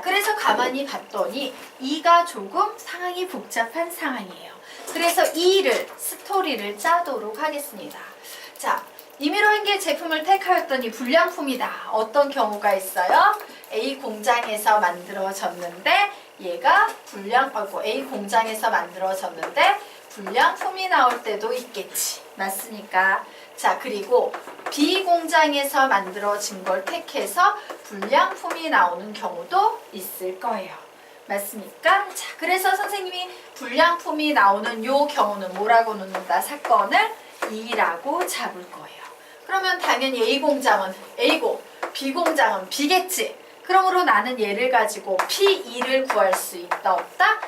그래서 가만히 봤더니 이가 조금 상황이 복잡한 상황이에요. 그래서 이를 스토리를 짜도록 하겠습니다. 자, 임의로 한 개 제품을 택하였더니 불량품이다. 어떤 경우가 있어요? A 공장에서 만들어졌는데 얘가 불량, 아이고 A 공장에서 만들어졌는데 불량품이 나올 때도 있겠지. 맞습니까? 자, 그리고 B 공장에서 만들어진 걸 택해서 불량품이 나오는 경우도 있을 거예요. 맞습니까? 자, 그래서 선생님이 불량품이 나오는 요 경우는 뭐라고 놓는다? 사건을 2라고 잡을 거예요. 그러면 당연히 A 공장은 A고 B 공장은 B겠지. 그러므로 나는 얘를 가지고 P2를 구할 수 있다 없다?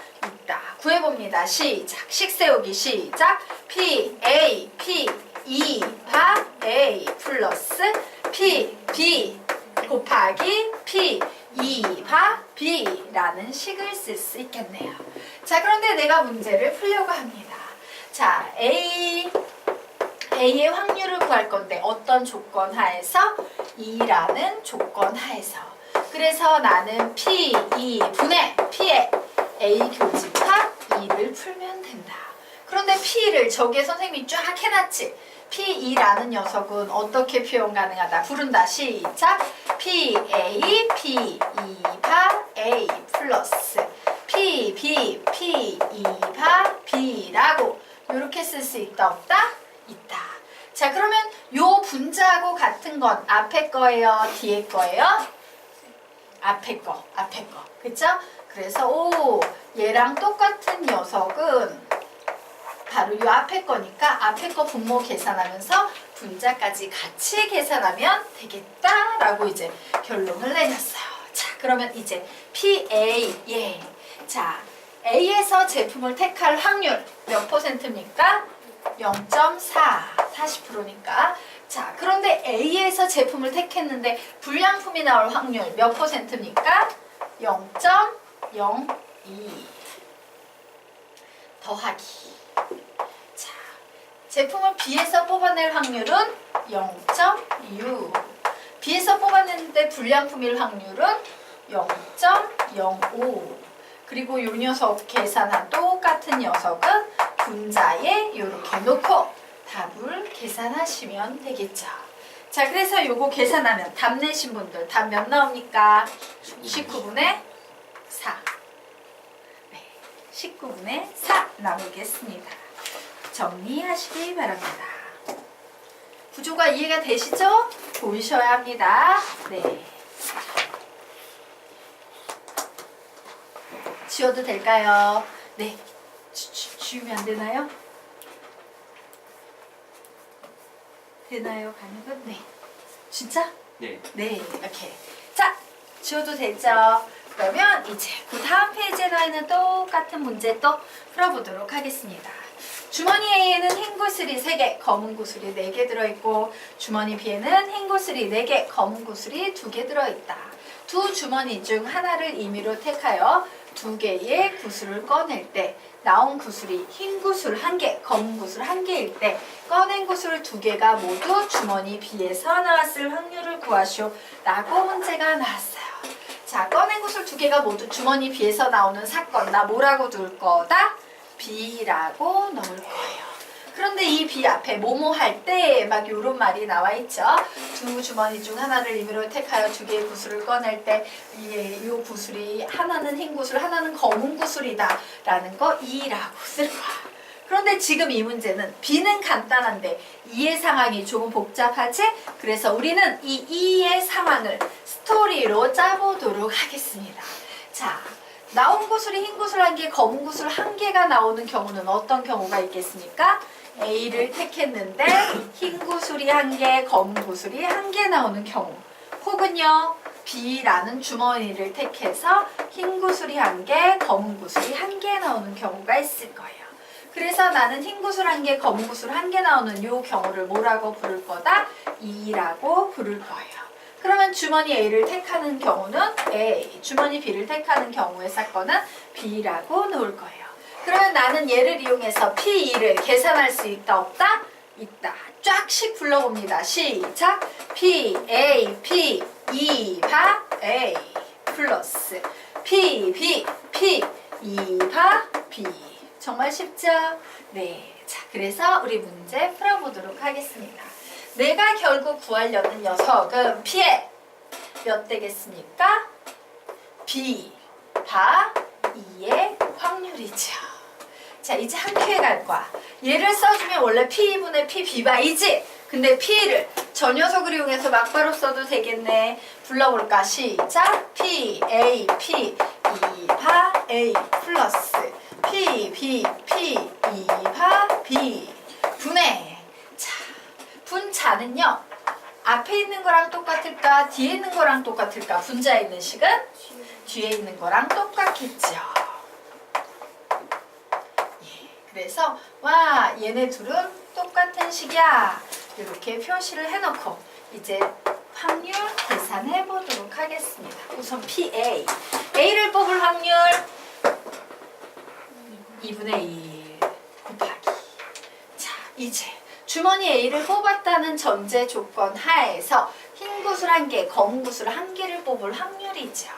있다. 구해봅니다. 시작. 식 세우기 시작. P, A, P, 2, 바, A 플러스 P, B 곱하기 P, 2, 바, B라는 식을 쓸 수 있겠네요. 자, 그런데 내가 문제를 풀려고 합니다. 자, A, A의 확률을 구할 건데 어떤 조건 하에서? 2라는 조건 하에서. 그래서 나는 P, 2 분의 P의 A 교집합 2를 풀면 된다. 그런데 P를 저기에 선생님이 쫙 해놨지. P2라는 녀석은 어떻게 표현 가능하다? 부른다. 시작. P, A, P, 2, 바, A 플러스 P, B, P, 2, 바, B라고 이렇게 쓸 수 있다 없다? 있다. 자 그러면 요 분자하고 같은 건 앞에 거예요? 뒤에 거예요? 앞에 거, 앞에 거. 그쵸? 그래서 오 얘랑 똑같은 녀석은 바로 요 앞에 거니까 앞에 거 분모 계산하면서 분자까지 같이 계산하면 되겠다라고 이제 결론을 내렸어요. 자, 그러면 이제 PA 예. 자, A에서 제품을 택할 확률 몇 퍼센트입니까? 0.4 40%니까. 자, 그런데 A에서 제품을 택했는데 불량품이 나올 확률 몇 퍼센트입니까? 0.02 더하기 자, 제품을 B에서 뽑아낼 확률은 0.6. B에서 뽑아냈는데 불량품일 확률은 0.05. 그리고 이 녀석 계산한 똑같은 녀석은 분자에 이렇게 놓고 답을 계산하시면 되겠죠. 자, 그래서 요거 계산하면 답 내신 분들 답 몇 나옵니까? 19분의 4. 네, 19분의 4 나오겠습니다. 정리하시기 바랍니다. 구조가 이해가 되시죠? 보이셔야 합니다. 네. 지워도 될까요? 네. 지, 지, 지우면 안 되나요? 되나요? 가능은? 네. 진짜? 네. 네, 이렇게. 자, 지워도 되죠? 그러면 이제 그 다음 페이지에 가 있는 똑같은 문제 또 풀어보도록 하겠습니다. 주머니 A에는 흰 구슬이 3개, 검은 구슬이 4개 들어있고 주머니 B에는 흰 구슬이 4개, 검은 구슬이 2개 들어있다. 두 주머니 중 하나를 임의로 택하여 두 개의 구슬을 꺼낼 때 나온 구슬이 흰 구슬 한 개, 검은 구슬 한 개일 때 꺼낸 구슬 두 개가 모두 주머니 B에서 나왔을 확률을 구하시오 라고 문제가 나왔어요. 자, 꺼낸 구슬 두 개가 모두 주머니 B에서 나오는 사건 나 뭐라고 둘 거다? B라고 넣을 거예요. 그런데 이 B 앞에 뭐뭐 할 때 막 요런 말이 나와 있죠. 두 주머니 중 하나를 임의로 택하여 두 개의 구슬을 꺼낼 때요 구슬이 하나는 흰 구슬, 하나는 검은 구슬이다 라는 거 E라고 쓸 거야. 그런데 지금 이 문제는 B는 간단한데 E의 상황이 조금 복잡하지? 그래서 우리는 이 E의 상황을 스토리로 짜보도록 하겠습니다. 자, 나온 구슬이 흰 구슬 한 개, 검은 구슬 한 개가 나오는 경우는 어떤 경우가 있겠습니까? A를 택했는데 흰 구슬이 한 개, 검은 구슬이 한 개 나오는 경우 혹은요 B라는 주머니를 택해서 흰 구슬이 한 개, 검은 구슬이 한 개 나오는 경우가 있을 거예요. 그래서 나는 흰 구슬 한 개, 검은 구슬 한 개 나오는 이 경우를 뭐라고 부를 거다? 2라고 부를 거예요. 그러면 주머니 A를 택하는 경우는 A, 주머니 B를 택하는 경우의 사건은 B라고 놓을 거예요. 그러면 나는 얘를 이용해서 P2를 계산할 수 있다 없다? 있다. 쫙씩 불러봅니다. 시작. P, A, P, 2, 바, A. 플러스 P, B, P, 2 바 B. 정말 쉽죠? 네. 자, 그래서 우리 문제 풀어보도록 하겠습니다. 내가 결국 구하려는 녀석은 P의 몇 되겠습니까? B, 바 2의 확률이죠. 자, 이제 한 큐에 갈 거야. 얘를 써주면 원래 P분의 P, B바이지? 근데 P를 저 녀석을 이용해서 막바로 써도 되겠네. 불러볼까? 시작. P, A, P, 2바 A 플러스 P, B, P, 2바 B 분자는요. 앞에 있는 거랑 똑같을까? 뒤에 있는 거랑 똑같을까? 분자에 있는 식은 뒤에 있는 거랑 똑같겠죠. 예, 그래서 와 얘네 둘은 똑같은 식이야. 이렇게 표시를 해놓고 이제 확률 계산해 보도록 하겠습니다. 우선 PA. A를 뽑을 확률 2분의 1 곱하기. 자, 이제 주머니 A를 뽑았다는 전제 조건 하에서 흰 구슬 한 개, 검은 구슬 한 개를 뽑을 확률이죠.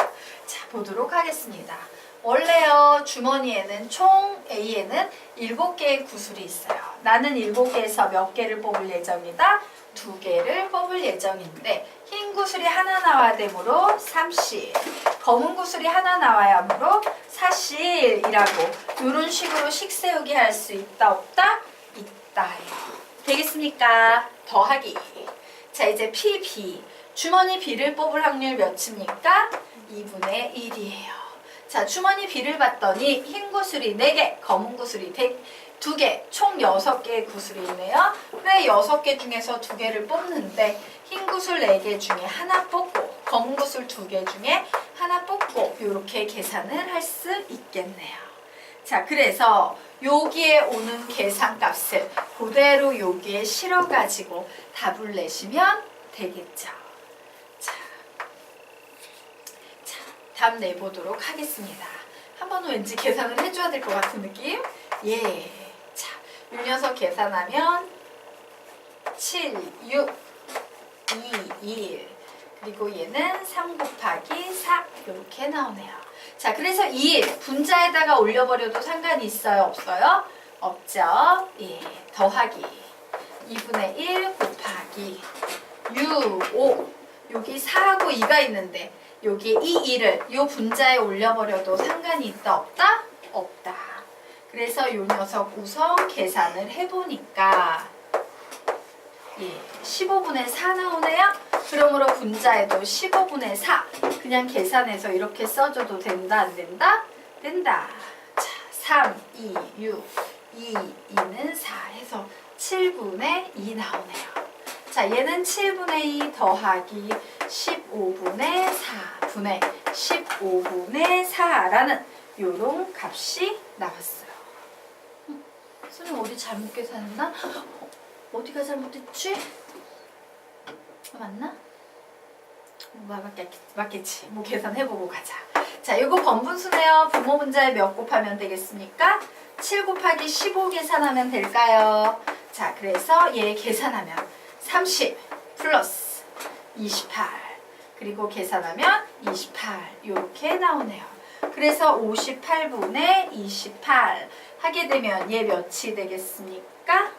자, 보도록 하겠습니다. 원래요, 주머니에는 총 A에는 7개의 구슬이 있어요. 나는 7개에서 몇 개를 뽑을 예정이다? 2개를 뽑을 예정인데 흰 구슬이 하나 나와야 되므로 30, 검은 구슬이 하나 나와야 하므로 40이라고 이런 식으로 식 세우기 할 수 있다 없다? 있다요. 되겠습니까? 더하기. 자 이제 PB 주머니 B를 뽑을 확률 몇입니까? 2분의 1이에요. 자 주머니 B를 봤더니 흰 구슬이 4개, 검은 구슬이 2개, 총 6개의 구슬이 있네요. 그래 6개 중에서 2개를 뽑는데 흰 구슬 4개 중에 하나 뽑고 검은 구슬 2개 중에 하나 뽑고 이렇게 계산을 할 수 있겠네요. 자, 그래서 여기에 오는 계산값을 그대로 여기에 실어가지고 답을 내시면 되겠죠. 자, 자, 답 내보도록 하겠습니다. 한 번은 왠지 계산을 해줘야 될 것 같은 느낌? 예. 자, 이 녀석 계산하면 7, 6, 2, 1. 그리고 얘는 3 곱하기 4 이렇게 나오네요. 자, 그래서 2 분자에다가 올려버려도 상관이 있어요? 없어요? 없죠. 예, 더하기 2분의 1 곱하기 6, 5 여기 4하고 2가 있는데 여기 이 2를 이 분자에 올려버려도 상관이 있다 없다? 없다. 그래서 이 녀석 우선 계산을 해보니까 예, 15분의 4 나오네요. 그러므로 분자에도 15분의 4 그냥 계산해서 이렇게 써줘도 된다 안 된다? 된다. 자, 3, 2, 6, 2, 2는 4 해서 7분의 2 나오네요. 자, 얘는 7분의 2 더하기 15분의 4 분의 15분의 4라는 요런 값이 나왔어요. 음, 선생님 어디 잘못 계산했나? 어, 어디가 잘못됐지? 어, 맞나? 뭐 맞겠, 맞겠지. 뭐 계산해보고 가자. 자, 이거 번분수네요. 부모 분자에 몇 곱하면 되겠습니까? 7 곱하기 15 계산하면 될까요? 자, 그래서 얘 계산하면 30 플러스 28 그리고 계산하면 28 이렇게 나오네요. 그래서 58분의 28 하게 되면 얘 몇이 되겠습니까?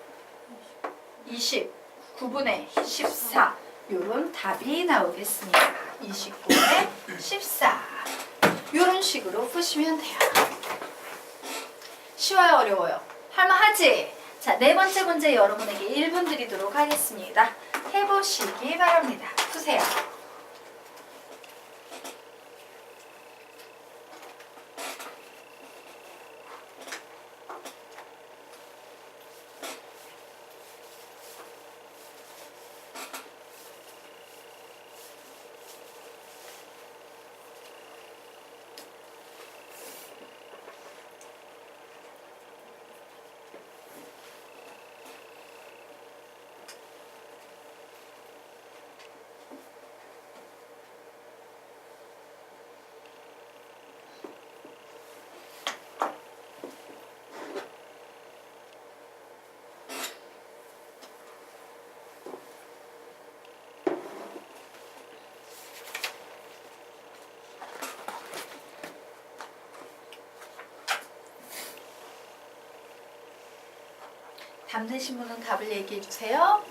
29분의 14 요런 답이 나오겠습니다. 29분의 14 요런 식으로 푸시면 돼요. 쉬워요 어려워요? 할만하지? 자, 네 번째 문제 여러분에게 1분 드리도록 하겠습니다. 해보시기 바랍니다. 푸세요. 답 내신 분은 답을 얘기해 주세요.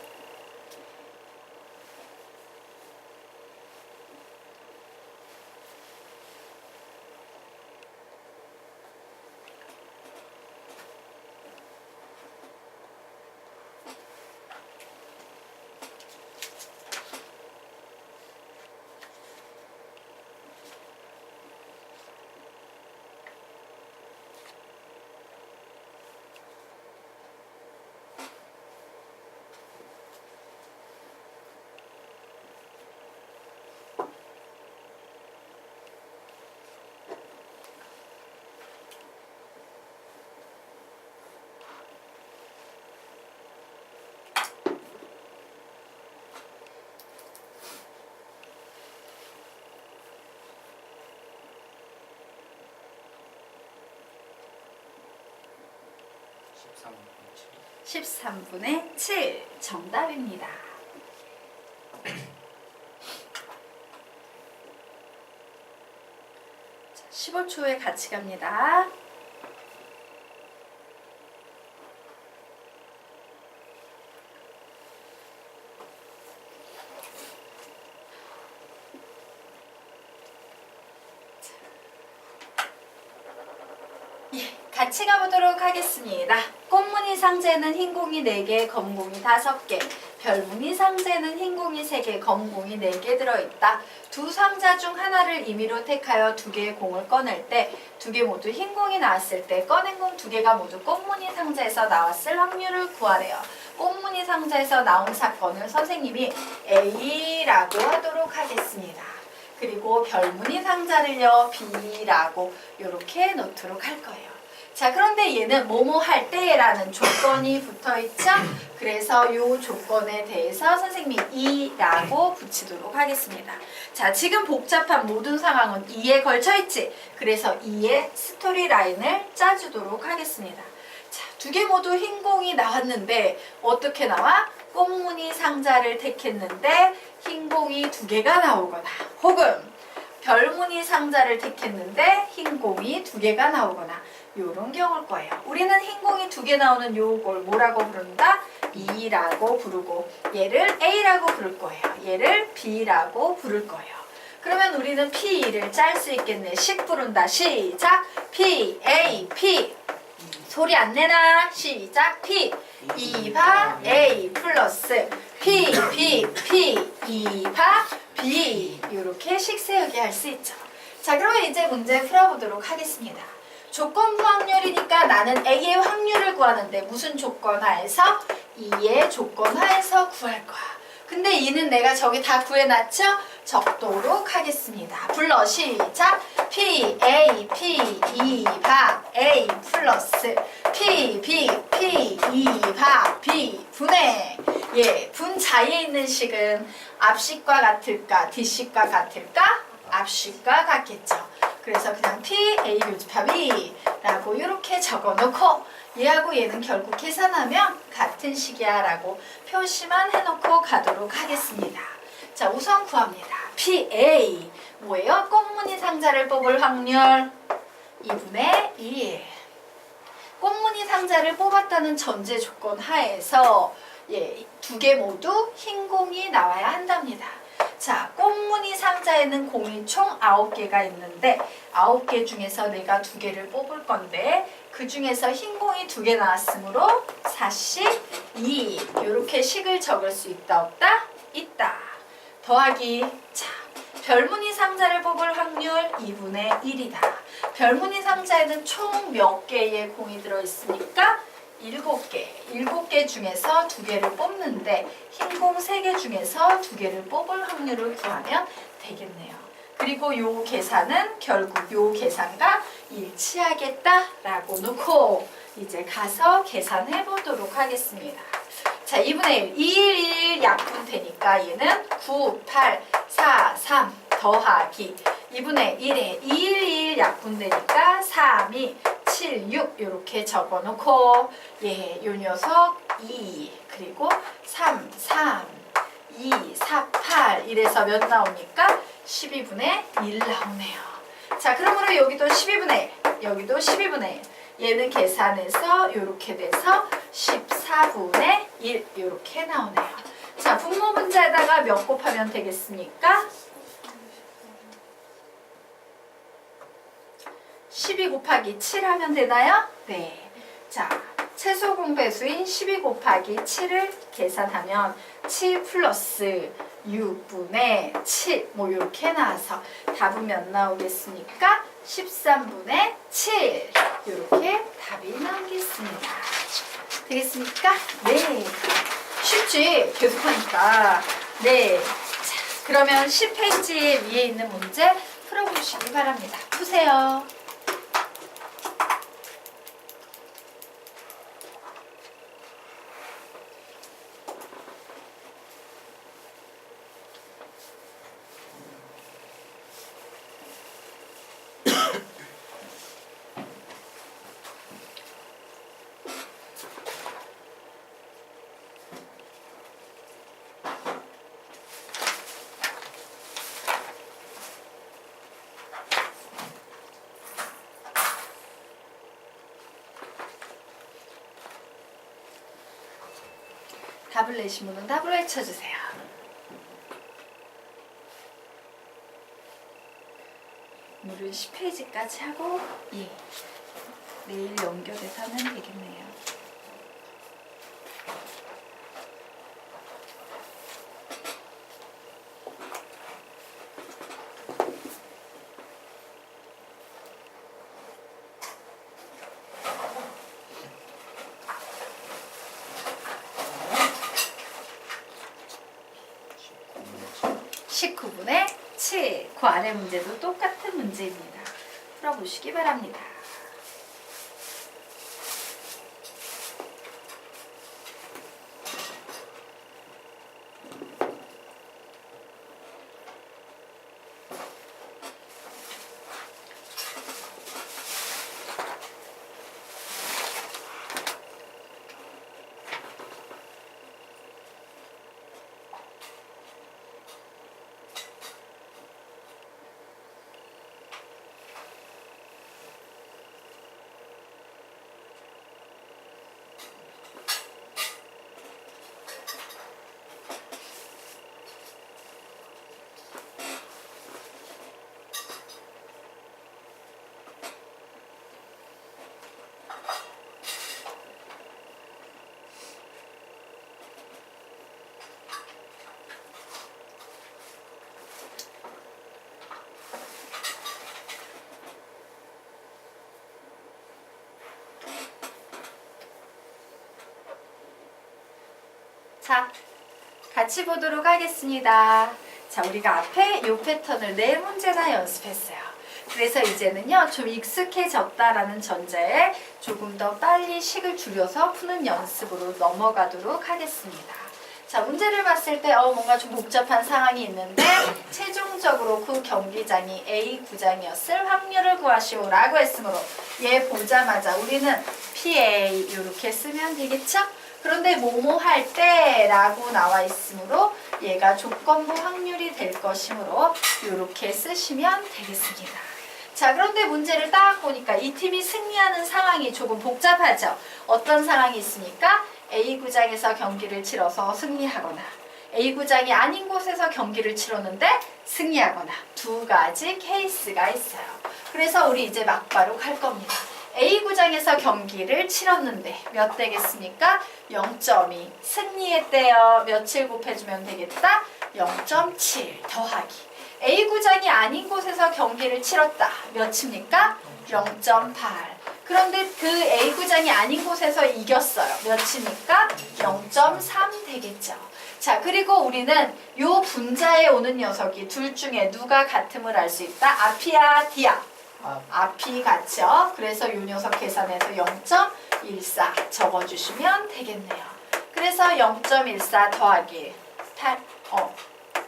13분의 7 정답입니다. 자, 15초에 같이 갑니다. 예, 같이 가보도록 하겠습니다. 꽃무늬 상자에는 흰 공이 4개, 검공이 5개, 별무늬 상자에는 흰 공이 3개, 검공이 4개 들어있다. 두 상자 중 하나를 임의로 택하여 두 개의 공을 꺼낼 때 두 개 모두 흰 공이 나왔을 때 꺼낸 공 두 개가 모두 꽃무늬 상자에서 나왔을 확률을 구하래요. 꽃무늬 상자에서 나온 사건을 선생님이 A라고 하도록 하겠습니다. 그리고 별무늬 상자를요 B라고 이렇게 놓도록 할 거예요. 자 그런데 얘는 뭐뭐 할 때라는 조건이 붙어 있죠. 그래서 이 조건에 대해서 선생님이 이라고 붙이도록 하겠습니다. 자 지금 복잡한 모든 상황은 이에 걸쳐 있지. 그래서 이에 스토리 라인을 짜주도록 하겠습니다. 자 두 개 모두 흰 공이 나왔는데 어떻게 나와? 꽃무늬 상자를 택했는데 흰 공이 두 개가 나오거나 혹은 별무늬 상자를 택했는데 흰 공이 두 개가 나오거나 요런 경우일 거예요. 우리는 흰 공이 두 개 나오는 요걸 뭐라고 부른다? E라고 부르고 얘를 A라고 부를 거예요. 얘를 B라고 부를 거예요. 그러면 우리는 P를 짤 수 있겠네. 식 부른다. 시작. P, A, P. 소리 안 내나? 시작. P. 2바 A 플러스 P, P, P, 2바 B. 이렇게 식 세우기 할 수 있죠. 자, 그러면 이제 문제 풀어보도록 하겠습니다. 조건부 확률이니까 나는 A의 확률을 구하는데 무슨 조건 하에서? 2의 조건 하에서 구할 거야. 근데 이는 내가 저기 다 구해놨죠? 적도록 하겠습니다. 불러 시작. P, A, P, 2바 A 플러스 P, B, P, 2바 B 분해. 예, 분자에 있는 식은 앞식과 같을까? 뒷식과 같을까? 앞식과 같겠죠. 그래서 그냥 P, A 교집합이라고 이렇게 적어놓고 얘하고 얘는 결국 계산하면 같은 식이야 라고 표시만 해놓고 가도록 하겠습니다. 자 우선 구합니다. P, A 뭐예요? 꽃무늬 상자를 뽑을 확률 2분의 1 꽃무늬 상자를 뽑았다는 전제 조건 하에서 예, 두 개 모두 흰 공이 나와야 한답니다. 자, 꽃무늬 상자에는 공이 총 9개가 있는데 9개 중에서 내가 두 개를 뽑을 건데 그 중에서 흰 공이 두개 나왔으므로 42 이렇게 식을 적을 수 있다 없다? 있다. 더하기 자, 별무늬 상자를 뽑을 확률 2분의 1이다. 별무늬 상자에는 총 몇 개의 공이 들어있습니까? 7개. 7개 중에서 두 개를 뽑는데 흰공 3개 중에서 두 개를 뽑을 확률을 구하면 되겠네요. 그리고 요 계산은 결국 요 계산과 일치하겠다라고 놓고 이제 가서 계산해 보도록 하겠습니다. 자, 2분의 1. 2, 1, 1 약분 되니까 얘는 9, 8, 4, 3 더하기 2분의 1에 2, 1, 1 약분 되니까 3, 2, 7, 6 이렇게 적어놓고 예, 요 녀석 2 그리고 3, 3, 2, 4, 8 이래서 몇 나옵니까? 12분의 1 나오네요. 자, 그러므로 여기도 12분의 1, 여기도 12분의 1. 얘는 계산해서 이렇게 돼서 14분의 1 이렇게 나오네요. 자, 분모 문제에다가 몇 곱하면 되겠습니까? 12 곱하기 7 하면 되나요? 네. 자, 최소 공배수인 12 곱하기 7을 계산하면 7 플러스 6분의 7, 뭐 이렇게 나와서 답은 몇 나오겠습니까? 13분의 7 이렇게 답이 나오겠습니다. 되겠습니까? 네. 쉽지? 계속하니까. 네. 자, 그러면 10페이지 위에 있는 문제 풀어보시기 바랍니다. 푸세요. 답을 분은 답을 외쳐주세요. 물을 10페이지까지 하고 예 내일 연결해서 하면 되겠네요. 십구 분의 7. 그 아래 문제도 똑같은 문제입니다. 풀어보시기 바랍니다. 자, 같이 보도록 하겠습니다. 자, 우리가 앞에 이 패턴을 네 문제나 연습했어요. 그래서 이제는요, 좀 익숙해졌다라는 전제에 조금 더 빨리 식을 줄여서 푸는 연습으로 넘어가도록 하겠습니다. 자, 문제를 봤을 때, 어, 뭔가 좀 복잡한 상황이 있는데, 최종적으로 그 경기장이 A 구장이었을 확률을 구하시오라고 했으므로, 얘 보자마자 우리는 PA 이렇게 쓰면 되겠죠? 그런데 뭐뭐 할 때라고 나와 있으므로 얘가 조건부 확률이 될 것이므로 이렇게 쓰시면 되겠습니다. 자, 그런데 문제를 딱 보니까 이 팀이 승리하는 상황이 조금 복잡하죠. 어떤 상황이 있습니까? A 구장에서 경기를 치러서 승리하거나 A 구장이 아닌 곳에서 경기를 치렀는데 승리하거나 두 가지 케이스가 있어요. 그래서 우리 이제 막바로 갈 겁니다. A 구장에서 경기를 치렀는데 몇 되겠습니까? 0.2 승리했대요. 며칠 곱해주면 되겠다? 0.7 더하기 A 구장이 아닌 곳에서 경기를 치렀다. 몇입니까? 0.8 그런데 그 A 구장이 아닌 곳에서 이겼어요. 몇입니까? 0.3 되겠죠. 자, 그리고 우리는 요 분자에 오는 녀석이 둘 중에 누가 같음을 알 수 있다? 앞이야, 뒤야? 아, 앞이 같죠? 그래서 요 녀석 계산해서 0.14 적어주시면 되겠네요. 그래서 0.14 더하기 8, 어,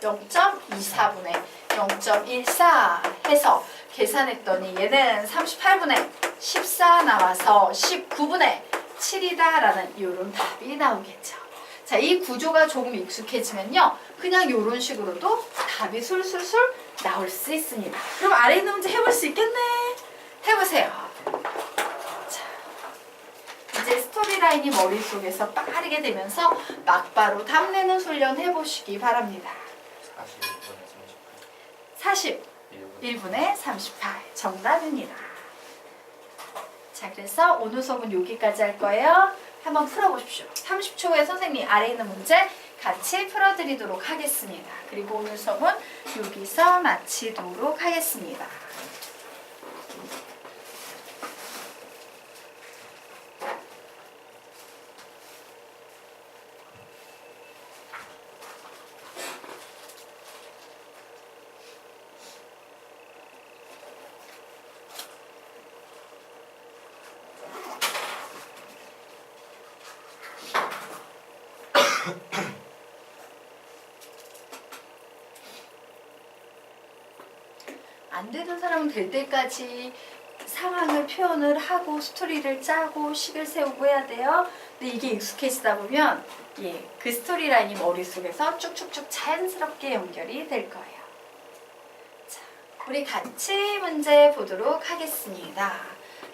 0.24분의 0.14 해서 계산했더니 얘는 38분의 14 나와서 19분의 7이다라는 이런 답이 나오겠죠. 자, 이 구조가 조금 익숙해지면요. 그냥 이런 식으로도 답이 술술술 나올 수 있습니다. 그럼 아래 있는 문제 해볼 수 있겠네. 해보세요. 자, 라인이 머릿속에서 빠르게 되면서 막바로 답내는 훈련 해보시기 바랍니다. 41분에 41분에 38 정답입니다. 자, 그래서 오늘 수업은 여기까지 할 거예요. 한번 풀어보십시오. 30초 후에 선생님이 아래에 있는 문제 같이 풀어드리도록 하겠습니다. 그리고 오늘 수업은 여기서 마치도록 하겠습니다. 안 되는 사람은 될 때까지 상황을 표현을 하고 스토리를 짜고 식을 세우고 해야 돼요. 근데 이게 익숙해지다 보면 예, 그 스토리 라인이 머릿속에서 쭉쭉쭉 자연스럽게 연결이 될 거예요. 자, 우리 같이 문제 보도록 하겠습니다.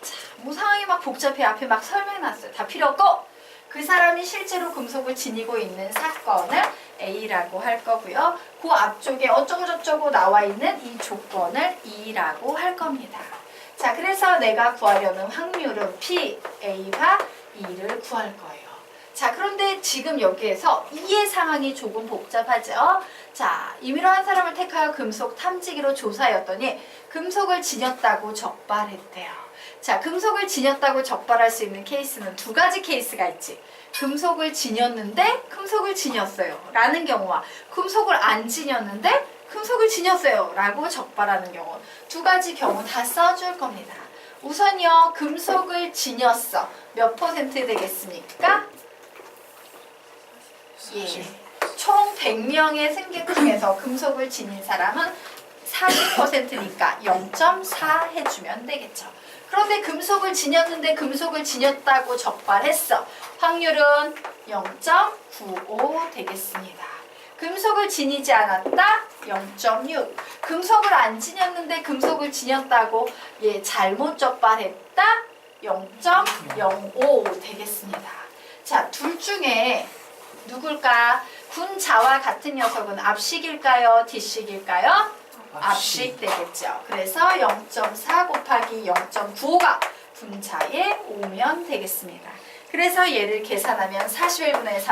자, 뭐 상황이 막 복잡해 앞에 막 설명해놨어요. 다 필요 없고 그 사람이 실제로 금속을 지니고 있는 사건을 A라고 할 거고요. 그 앞쪽에 어쩌고저쩌고 나와 있는 이 조건을 E라고 할 겁니다. 자, 그래서 내가 구하려는 확률은 P, A와 E를 구할 거예요. 자, 그런데 지금 여기에서 E의 상황이 조금 복잡하죠? 자, 임의로 한 사람을 택하여 금속 탐지기로 조사하였더니 금속을 지녔다고 적발했대요. 자, 금속을 지녔다고 적발할 수 있는 케이스는 두 가지 케이스가 있지. 금속을 지녔는데 금속을 지녔어요. 라는 경우와 금속을 안 지녔는데 금속을 지녔어요. 라고 적발하는 경우. 두 가지 경우 다 써줄 겁니다. 우선요, 금속을 지녔어. 몇 퍼센트 되겠습니까? 예. 총 100명의 승객 중에서 금속을 지닌 사람은 40%니까 0.4 해주면 되겠죠. 그런데 금속을 지녔는데 금속을 지녔다고 적발했어. 확률은 0.95 되겠습니다. 금속을 지니지 않았다? 0.6. 금속을 안 지녔는데 금속을 지녔다고 예, 잘못 적발했다? 0.05 되겠습니다. 자, 둘 중에 누굴까? 군자와 같은 녀석은 앞식일까요? 뒷식일까요? 앞식 되겠죠. 그래서 0.4 곱하기 0.95가 분자에 오면 되겠습니다. 그래서 얘를 계산하면 41분의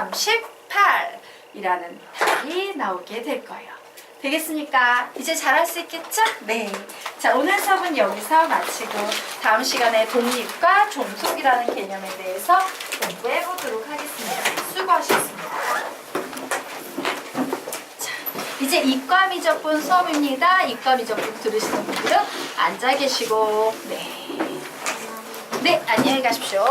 38이라는 답이 나오게 될 거예요. 되겠습니까? 이제 잘할 수 있겠죠? 네. 자, 오늘 수업은 여기서 마치고 다음 시간에 독립과 종속이라는 개념에 대해서 공부해 보도록 하겠습니다. 수고하셨습니다. 이제 이과 미적분 수업입니다. 이과 미적분 들으시는 분들은 앉아 계시고 네. 네, 안녕히 가십시오.